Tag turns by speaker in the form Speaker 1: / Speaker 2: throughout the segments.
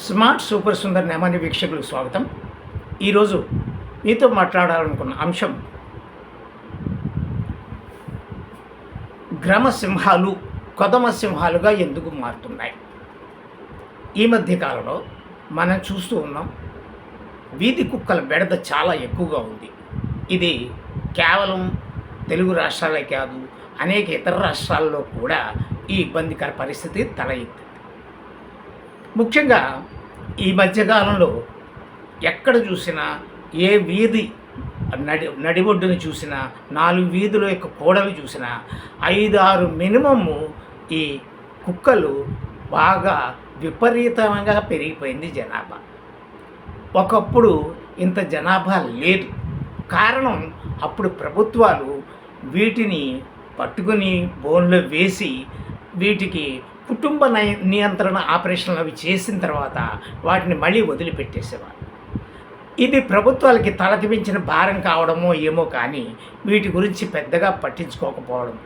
Speaker 1: Smart super Sundar Nemani వీక్షకులకు స్వాగతం. ఈరోజు మీతో మాట్లాడాలనుకున్న అంశం గ్రమ సింహాలు కొదమ సింహాలుగా ఎందుకు మారుతున్నాయి? ఈ మధ్య కాలంలో మనం చూస్తూ ఉన్నాం వీధి కుక్కల బెడద చాలా ఎక్కువగా ఉంది. ఇది కేవలం తెలుగు రాష్ట్రాలే కాదు అనేక ఇతర రాష్ట్రాల్లో కూడా ఈ ఇబ్బందికర పరిస్థితి తల ఎత్తింది ముఖ్యంగా ఈ మధ్యకాలంలో ఎక్కడ చూసినా ఏ వీధి నడి నడిబొడ్డును చూసినా నాలుగు వీధుల యొక్క కోడలు చూసినా ఐదు ఆరు మినిమము ఈ కుక్కలు బాగా విపరీతంగా పెరిగిపోయింది జనాభా. ఒకప్పుడు ఇంత జనాభా లేదు. కారణం అప్పుడు ప్రభుత్వాలు వీటిని పట్టుకుని బోన్లో వేసి వీటికి కుటుంబ నయ- నియంత్రణ ఆపరేషన్లు అవి చేసిన తర్వాత వాటిని మళ్ళీ వదిలిపెట్టేసేవారు. ఇది ప్రభుత్వాలకి తలకిపించిన భారం కావడమో ఏమో కానీ వీటి గురించి పెద్దగా పట్టించుకోకపోవడం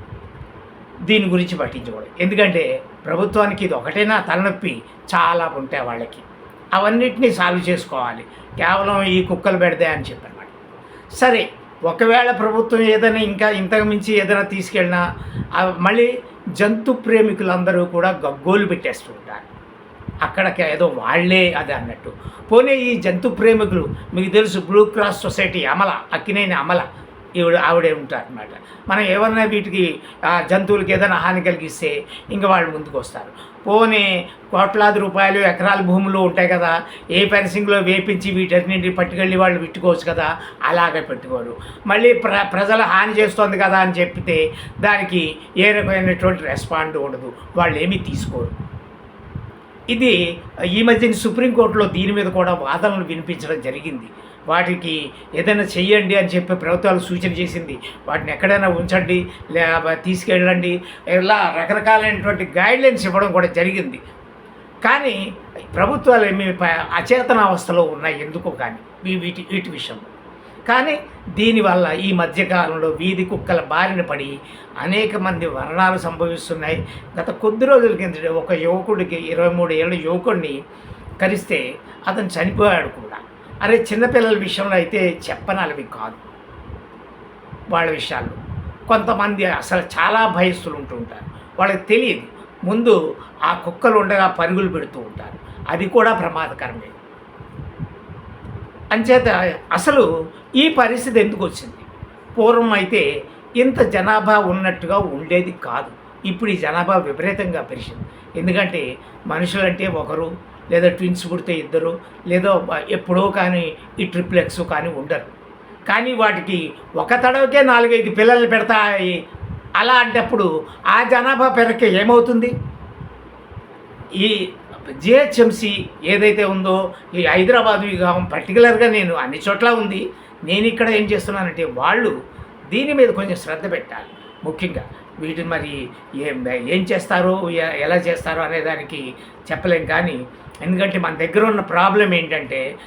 Speaker 1: దీని గురించి పట్టించుకోవడం. ఎందుకంటే ప్రభుత్వానికి ఇది ఒకటేనా తలనొప్పి? చాలా ఉంటాయి వాళ్ళకి. అవన్నిటినీ సాల్వ్ చేసుకోవాలి. కేవలం ఈ కుక్కలు పెడతాయి అని చెప్పనమాట సరే ఒకవేళ ప్రభుత్వం ఏదైనా ఇంకా ఇంతకు మించి ఏదైనా తీసుకెళ్ళినా మళ్ళీ జంతు ప్రేమికులందరూ కూడా గగ్గోలు పెట్టేస్తూ ఉంటారు. అక్కడికి ఏదో వాళ్ళే అది అన్నట్టు. పోనీ ఈ జంతు ప్రేమికులు మీకు తెలుసు blue cross society Amala Akkineni Amala ఈవిడ ఆవిడే ఉంటారనమాట మనం ఏమన్నా వీటికి ఆ జంతువులకి ఏదైనా హాని కలిగిస్తే ఇంకా వాళ్ళు ముందుకు వస్తారు. పోనీ కోట్లాది రూపాయలు ఎకరాల భూములు ఉంటాయి కదా ఏ ఫెన్సింగ్లో వేపించి వీటన్నింటిని పట్టుకెళ్ళి వాళ్ళు పెట్టుకోవచ్చు కదా అలాగే పెట్టుకోరు. మళ్ళీ ప్ర ప్రజల హాని చేస్తోంది కదా అని చెప్తే దానికి ఏ రకమైనటువంటి రెస్పాండ్ ఉండదు. వాళ్ళు ఏమీ తీసుకోరు. ఇది ఈ మధ్యన సుప్రీంకోర్టులో దీని మీద కూడా వాదనలు వినిపించడం జరిగింది. వాటికి ఏదైనా చెయ్యండి అని చెప్పి ప్రభుత్వాలు సూచన చేసింది. వాటిని ఎక్కడైనా ఉంచండి లే తీసుకెళ్ళండి. ఇలా రకరకాలైనటువంటి గైడ్లైన్స్ ఇవ్వడం కూడా జరిగింది. కానీ ప్రభుత్వాలు ఏమి అచేతన అవస్థలో ఉన్నాయి ఎందుకో కానీ వీటి వీటి విషయంలో. కానీ దీనివల్ల ఈ మధ్యకాలంలో వీధి కుక్కల బారిన పడి అనేక మంది మరణాలు సంభవిస్తున్నాయి. గత కొద్ది రోజుల కింద ఒక యువకుడికి ఇరవై మూడు ఏళ్ళ యువకుడిని కరిస్తే అతను చనిపోయాడు కూడా. అరే చిన్నపిల్లల విషయంలో అయితే చెప్పనాలవి కాదు. వాళ్ళ విషయాల్లో కొంతమంది అసలు చాలా భయస్తులు ఉంటూ ఉంటారు. వాళ్ళకి తెలియదు. ముందు ఆ కుక్కలు ఉండగా పరుగులు పెడుతూ ఉంటారు. అది కూడా ప్రమాదకరమే. అంచేత అసలు ఈ పరిస్థితి ఎందుకు వచ్చింది? పూర్వం అయితే ఇంత జనాభా ఉన్నట్టుగా ఉండేది కాదు. ఇప్పుడు ఈ జనాభా విపరీతంగా పెరిగింది. ఎందుకంటే మనుషులంటే ఒకరు లేదా ట్విన్స్ పుడితే ఇద్దరు లేదా ఎప్పుడో కానీ ఈ ట్రిప్లెక్స్ కానీ ఉండరు. కానీ వాటికి ఒక తడవకే నాలుగైదు పిల్లలు పెడతాయి. అలా అంటప్పుడు ఆ జనాభా పెరగ ఏమవుతుంది? ఈ జిహెచ్ఎంసి ఏదైతే ఉందో ఈ హైదరాబాద్ విభాగం పర్టికులర్గా నేను అన్ని చోట్ల ఉంది. నేను ఇక్కడ ఏం చేస్తున్నానంటే వాళ్ళు దీని మీద కొంచెం శ్రద్ధ పెట్టాలి. ముఖ్యంగా వీటిని మరి ఏం ఏం చేస్తారో ఎలా చేస్తారో అనే దానికి చెప్పలేం. కానీ ఎందుకంటే మన దగ్గర ఉన్న ప్రాబ్లం ఏంటంటే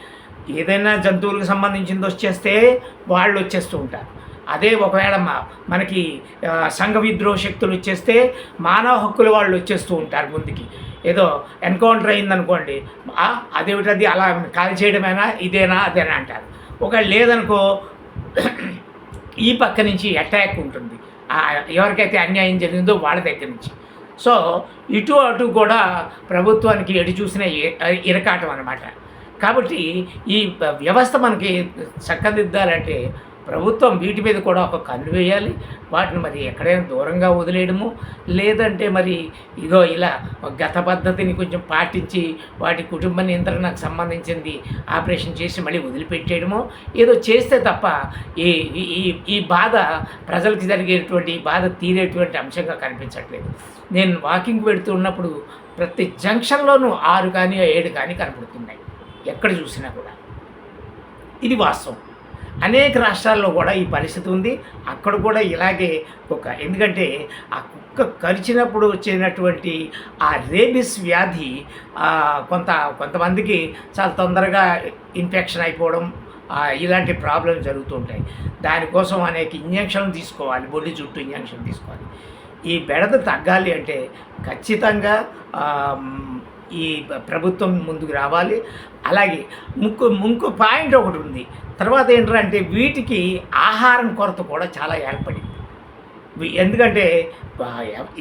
Speaker 1: ఏదైనా జంతువులకు సంబంధించింది వచ్చేస్తే వాళ్ళు వచ్చేస్తూ ఉంటారు. అదే ఒకవేళ మా- మనకి సంఘ విద్రోహ శక్తులు వచ్చేస్తే మానవ హక్కుల వాళ్ళు వచ్చేస్తూ ఉంటారు ముందుకి. ఏదో ఎన్కౌంటర్ అయిందనుకోండి "ఆ, అదేమిటది అలా కాల్ చేయడమేనా ఇదేనా అదేనా అంటారు. ఒకవేళ లేదనుకో ఈ పక్క నుంచి అటాక్ ఉంటుంది. ఎవరికైతే అన్యాయం జరిగిందో వాళ్ళ దగ్గర నుంచి. సో ఇటు అటు కూడా ప్రభుత్వానికి ఎటు చూసిన ఇరకాటం అనమాట కాబట్టి ఈ వ్యవస్థ మనకి చక్కదిద్దాలంటే ప్రభుత్వం వీటి మీద కూడా ఒక కన్ను వేయాలి. వాటిని మరి ఎక్కడైనా దూరంగా వదిలేయడము. లేదంటే మరి ఇదో ఇలా గత పద్ధతిని కొంచెం పాటించి వాటి కుటుంబ నియంత్రణకు సంబంధించింది ఆపరేషన్ చేసి మళ్ళీ వదిలిపెట్టేయడము. ఏదో చేస్తే తప్ప ఈ ఈ- ఈ బాధ ప్రజలకు జరిగేటువంటి బాధ తీరేటువంటి అంశంగా కనిపించట్లేదు. నేను వాకింగ్ పెడుతూ ఉన్నప్పుడు ప్రతి జంక్షన్లోనూ ఆరు కానీ ఏడు కానీ కనపడుతున్నాయి. ఎక్కడ చూసినా కూడా. ఇది వాస్తవం. అనేక రాష్ట్రాల్లో కూడా ఈ పరిస్థితి ఉంది. అక్కడ కూడా ఇలాగే కుక్క ఎందుకంటే ఆ కుక్క కరిచినప్పుడు వచ్చినటువంటి ఆ రేబిస్ వ్యాధి కొంత కొంతమందికి చాలా తొందరగా ఇన్ఫెక్షన్ అయిపోవడం ఇలాంటి ప్రాబ్లమ్స్ జరుగుతుంటాయి. దానికోసం అనేక ఇంజక్షన్లు తీసుకోవాలి బొడ్డి చుట్టూ ఇంజక్షన్ తీసుకోవాలి. ఈ బెడద తగ్గాలి అంటే ఖచ్చితంగా ఈ ప్రభుత్వం ముందుకు రావాలి. అలాగే ముక్కు ఇంకో పాయింట్ ఒకటి ఉంది. తర్వాత ఏంటంటే వీటికి ఆహారం కొరత కూడా చాలా ఏర్పడింది. ఎందుకంటే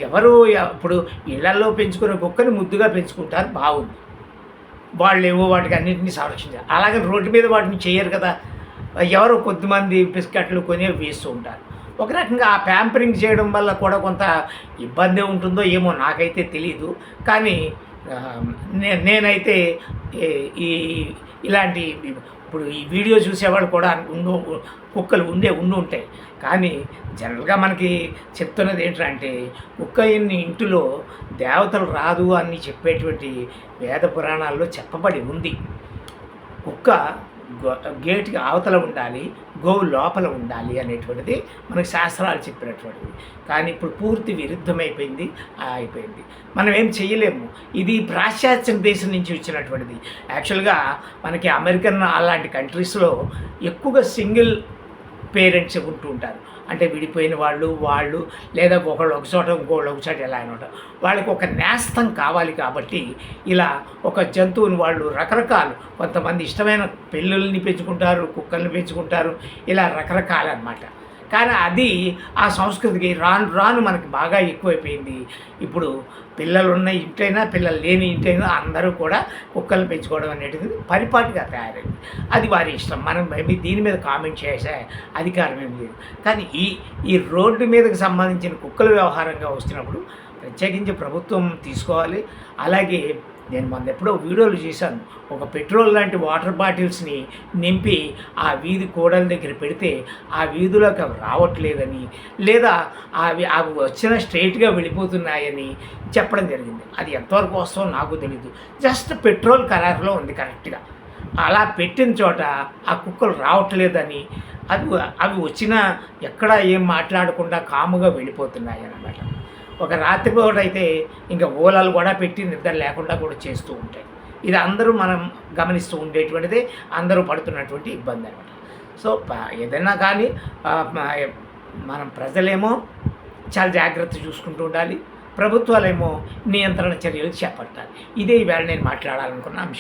Speaker 1: ఎవరు ఇప్పుడు ఇళ్ళలో పెంచుకునే కుక్కని ముద్దుగా పెంచుకుంటారు బాగుంది. వాళ్ళు ఏవో వాటికి అన్నింటినీ సంరక్షించారు. అలాగే రోడ్డు మీద వాటిని చేయరు కదా. ఎవరో కొద్దిమంది బిస్కెట్లు కొని వేస్తూ ఉంటారు. ఒక రకంగా ఆ ప్యాంపరింగ్ చేయడం వల్ల కూడా కొంత ఇబ్బంది ఉంటుందో ఏమో నాకైతే తెలియదు కానీ నే నేనైతే ఈ ఇలాంటి ఇప్పుడు ఈ వీడియో చూసేవాళ్ళు కూడా ఉండు కుక్కలు ఉండే ఉండి ఉంటాయి. కానీ జనరల్గా మనకి చెప్తున్నది ఏంటంటే కుక్క ఎన్ని ఇంటిలో దేవతలు రాదు అని చెప్పేటువంటి వేద పురాణాల్లో చెప్పబడి ఉంది. కుక్క గేట్కి అవతల ఉండాలి గోవు లోపల ఉండాలి అనేటువంటిది మనకి శాస్త్రాలు చెప్పినటువంటిది. కానీ ఇప్పుడు పూర్తి విరుద్ధమైపోయింది అయిపోయింది. మనం ఏం చేయలేము. ఇది పాశ్చాత్య దేశం నుంచి వచ్చినటువంటిది. యాక్చువల్గా మనకి అమెరికన్ అలాంటి కంట్రీస్లో ఎక్కువగా సింగిల్ పేరెంట్స్ ఉంటూ ఉంటారు. అంటే విడిపోయిన వాళ్ళు వాళ్ళు లేదా ఒకళ్ళు ఒక చోట ఇంకోళ్ళు ఒక చోట ఎలా అనమాట వాళ్ళకి ఒక నేస్తం కావాలి కాబట్టి ఇలా ఒక జంతువుని వాళ్ళు రకరకాలు కొంతమంది ఇష్టమైన పెళ్ళుల్ని పెంచుకుంటారు కుక్కల్ని పెంచుకుంటారు ఇలా రకరకాలన్నమాట. కానీ అది ఆ సంస్కృతికి రాను రాను మనకి బాగా ఎక్కువైపోయింది. ఇప్పుడు పిల్లలు ఉన్న ఇంటైనా పిల్లలు లేని ఇంటైనా అందరూ కూడా కుక్కలు పెంచుకోవడం అనేది పరిపాటిగా తయారైంది. అది వారి ఇష్టం. మనం దీని మీద కామెంట్ చేసే అధికారం ఏం లేదు. కానీ ఈ ఈ రోడ్డు మీదకి సంబంధించిన కుక్కల వ్యవహారంగా వస్తున్నప్పుడు ప్రత్యేకించి ప్రభుత్వం తీసుకోవాలి. అలాగే నేను మొన్న ఎప్పుడో వీడియోలు చేశాను. ఒక పెట్రోల్ లాంటి వాటర్ బాటిల్స్ని నింపి ఆ వీధి కూడల దగ్గర పెడితే ఆ వీధిలోకి అవి రావట్లేదని లేదా అవి అవి వచ్చిన స్ట్రైట్గా వెళ్ళిపోతున్నాయని చెప్పడం జరిగింది. అది ఎంతవరకు వస్తుందో నాకు తెలియదు జస్ట్ పెట్రోల్ కలర్లో ఉంది కరెక్ట్గా. అలా పెట్టిన చోట ఆ కుక్కలు రావట్లేదని అది అవి వచ్చినా ఎక్కడ ఏం మాట్లాడకుండా కాముగా వెళ్ళిపోతున్నాయి అన్నమాట ఒక రాత్రిపూట అయితే ఇంకా ఓలాలు కూడా పెట్టి నిద్ర లేకుండా కూడా చేస్తూ ఉంటాయి. ఇది అందరూ మనం గమనిస్తూ ఉండేటువంటిది అందరూ పడుతున్నటువంటి ఇబ్బంది అనమాట సో ఏదైనా కానీ మనం ప్రజలేమో చాలా జాగ్రత్త చూసుకుంటూ ఉండాలి. ప్రభుత్వాలేమో నియంత్రణ చర్యలు చేపట్టాలి. ఇదే ఈవేళ నేను మాట్లాడాలనుకున్న అంశం.